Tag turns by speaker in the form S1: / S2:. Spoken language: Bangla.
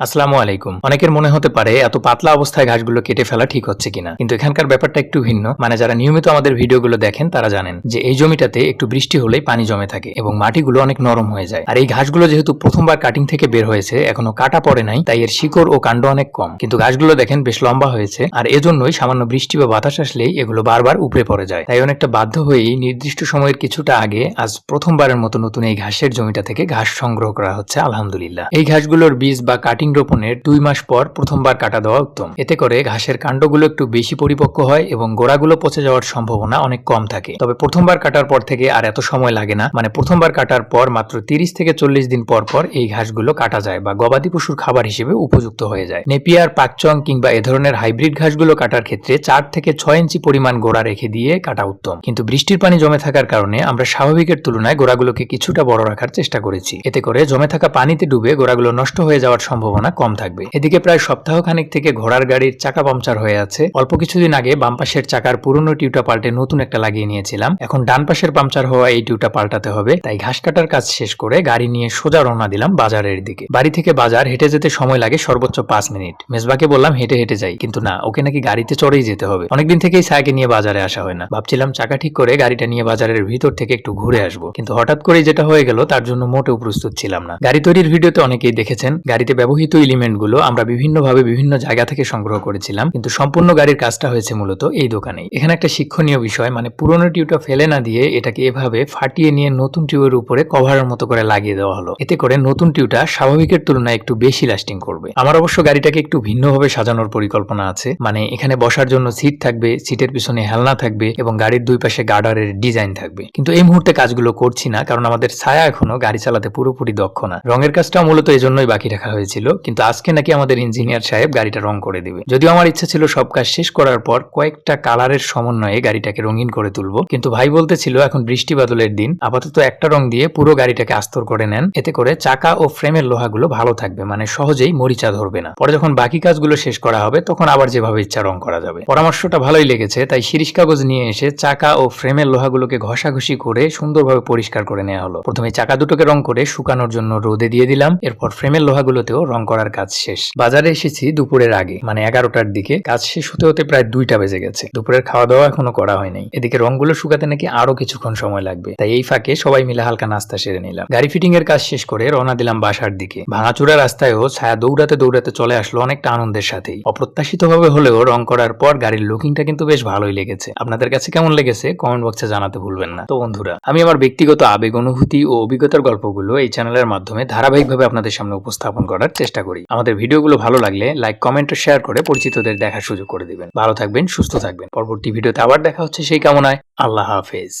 S1: আসসালামু আলাইকুম। অনেকের মনে হতে পারে এত পাতলা অবস্থায় ঘাসগুলো কেটে ফেলা ঠিক হচ্ছে কিনা, কিন্তু এখানকার ব্যাপারটা একটু ভিন্ন। মানে যারা নিয়মিত আমাদের ভিডিওগুলো দেখেন, তারা জানেন যে এই জমিটাতে একটু বৃষ্টি হলেই পানি জমে থাকে এবং মাটিগুলো অনেক নরম হয়ে যায়। আর এই ঘাসগুলো যেহেতু প্রথমবার কাটিং থেকে বের হয়েছে, এখনও কাটা পড়ে নাই, তাই এর শিকড় ও কাণ্ড অনেক কম। কিন্তু ঘাসগুলো দেখেন বেশ লম্বা হয়েছে, আর এজন্যই সামান্য বৃষ্টি বা বাতাস আসলেই এগুলো বারবার উপরে পড়ে যায়। তাই অনেকটা বাধ্য হয়েই নির্দিষ্ট সময়ের কিছুটা আগে আজ প্রথমবারের মতো নতুন এই ঘাসের জমিটা থেকে ঘাস সংগ্রহ করা হচ্ছে, আলহামদুলিল্লাহ। এই ঘাসগুলোর বীজ বা কাটিং রোপণের দুই মাস পর প্রথমবার কাটা দেওয়া উত্তম। এতে করে ঘাসের কাণ্ডগুলো একটু বেশি পরিপক্ক হয় এবং গোড়াগুলো পচে যাওয়ার সম্ভাবনা অনেক কম থাকে। তবে প্রথমবার কাটার পর থেকে আর এত সময় লাগে না। মানে প্রথমবার কাটার পর মাত্র তিরিশ থেকে চল্লিশ দিন পর পর এই ঘাসগুলো কাটা যায় বা গবাদি পশুর খাবার হিসেবে উপযুক্ত হয়ে যায়। নেপিয়ার, পাকচং কিংবা এ ধরনের হাইব্রিড ঘাসগুলো কাটার ক্ষেত্রে চার থেকে ছয় ইঞ্চি পরিমাণ গোড়া রেখে দিয়ে কাটা উত্তম। কিন্তু বৃষ্টির পানি জমে থাকার কারণে আমরা স্বাভাবিকের তুলনায় গোড়াগুলোকে কিছুটা বড় রাখার চেষ্টা করেছি। এতে করে জমে থাকা পানিতে ডুবে গোড়াগুলো নষ্ট হয়ে যাওয়ার সম্ভাবনা কম থাকবে। এদিকে প্রায় সপ্তাহখানেক থেকে ঘোড়ার গাড়ির চাকা পাংচার হয়ে আছে। অল্প কিছুদিন আগে বাম পাশের চাকার পুরনো টিউটা পাল্টে নতুন একটা লাগিয়ে নিয়েছিলাম। এখন ডান পাশের পাংচার হওয়া এই টিউটা পাল্টাতে হবে। তাই ঘাস কাটার কাজ শেষ করে গাড়ি নিয়ে সোজা রওনা দিলাম বাজারের দিকে। বাড়ি থেকে বাজার হেঁটে যেতে সময় লাগে সর্বোচ্চ পাঁচ মিনিট। মেজবাকে বললাম, হেঁটে হেঁটে যাই। কিন্তু না, ওকে নাকি গাড়িতে চড়েই যেতে হবে। অনেকদিন থেকেই ছায়াকে নিয়ে বাজারে আসা হয় না। ভাবছিলাম চাকা ঠিক করে গাড়িটা নিয়ে বাজারের ভিতর থেকে একটু ঘুরে আসব। কিন্তু হঠাৎ করে যেটা হয়ে গেল, তার জন্য মোটেও প্রস্তুত ছিলাম না। গাড়ি তৈরির ভিডিওতে অনেকেই দেখেছেন, গাড়িতে ব্যবহৃত এলিমেন্টগুলো আমরা বিভিন্নভাবে বিভিন্ন জায়গা থেকে সংগ্রহ করেছিলাম, কিন্তু সম্পূর্ণ গাড়ির কাজটা হয়েছে মূলত এই দোকানেই। এখানে একটা শিক্ষণীয় বিষয় মানে পুরনো টিউবটা ফেলে না দিয়ে এটাকে এভাবে ফাটিয়ে নিয়ে নতুন টিউবের উপরে কভারের মতো করে লাগিয়ে দেওয়া হলো। এতে করে নতুন টিউবটা স্বাভাবিকের তুলনায় একটু বেশি লাস্টিং করবে। আমার অবশ্য গাড়িটাকে একটু ভিন্নভাবে সাজানোর পরিকল্পনা আছে মানে এখানে বসার জন্য সিট থাকবে সিটের পিছনে হেলনা থাকবে এবং গাড়ির দুই পাশে গার্ডারের ডিজাইন থাকবে। কিন্তু এই মুহূর্তে কাজগুলো করছি না, কারণ আমাদের ছায়া এখনও গাড়ি চালাতে পুরোপুরি দক্ষ না। রঙের কাজটা মূলত এজন্যই বাকি রাখা হয়েছিল কিন্তু আজকে নাকি আমাদের ইঞ্জিনিয়ার সাহেব গাড়িটা রং করে দিবে। যদিও আমার ইচ্ছা ছিল সব কাজ শেষ করার পর কয়েকটা কালারের সমন্বয়ে গাড়িটাকে রঙিন করে তুলবো। কিন্তু ভাই বলতেছিল, এখন বৃষ্টি বাদলের দিন। আপাতত একটা রং দিয়ে পুরো গাড়িটাকে আস্তর করে নেন। এতে করে চাকা ও ফ্রেমের লোহাগুলো ভালো থাকবে। মানে সহজেই মরিচা ধরবে না। পরে যখন বাকি কাজগুলো শেষ করা হবে, তখন আবার যেভাবে ইচ্ছা রং করা যাবে। পরামর্শটা ভালোই লেগেছে, তাই শিরিষ কাগজ নিয়ে এসে চাকা ও ফ্রেমের লোহাগুলোকে ঘষাঘষি করে সুন্দরভাবে পরিষ্কার করে নেওয়া হলো। প্রথমে চাকা দুটোকে রং করে শুকানোর জন্য রোদে দিয়ে দিলাম। এরপর ফ্রেমের লোহাগুলোতেও রং করার কাজ শেষ। বাজারে এসেছি দুপুরের আগে মানে এগারোটার দিকে। কাজ শেষ হতে হতে প্রায় দুইটা বেজে গেছে। দুপুরের খাওয়া দাওয়া এখনও করা হয়নি। এদিকে রংগুলো শুকাতে নাকি আরও কিছুক্ষণ সময় লাগবে। তাই এই ফাঁকে সবাই মিলে হালকা নাস্তা সেরে নিলাম। গাড়ি ফিটিং এর কাজ শেষ করে রওনা দিলাম বাসার দিকে। ভাঙাচুরা রাস্তায়ও ছায়া দৌড়াতে দৌড়াতে চলে আসলো অনেকটা আনন্দের সাথেই। অপ্রত্যাশিত ভাবে হলেও রং করার পর গাড়ির লুকিংটা কিন্তু বেশ ভালোই লেগেছে। আপনাদের কাছে কেমন লেগেছে? কমেন্ট বক্সে জানাতে ভুলবেন না। তো বন্ধুরা, আমি আমার ব্যক্তিগত আবেগ, অনুভূতি ও অভিজ্ঞতার গল্পগুলো এই চ্যানেলের মাধ্যমে ধারাবাহিকভাবে আপনাদের সামনে উপস্থাপন করার চেষ্টা করি। আমাদের ভিডিওগুলো ভালো লাগলে লাইক কমেন্ট ও শেয়ার করে পরিচিতদের দেখার সুযোগ করে দিবেন। ভালো থাকবেন, সুস্থ থাকবেন। পরবর্তী ভিডিওতে আবার দেখা হচ্ছে সেই কামনায়। আল্লাহ হাফেজ।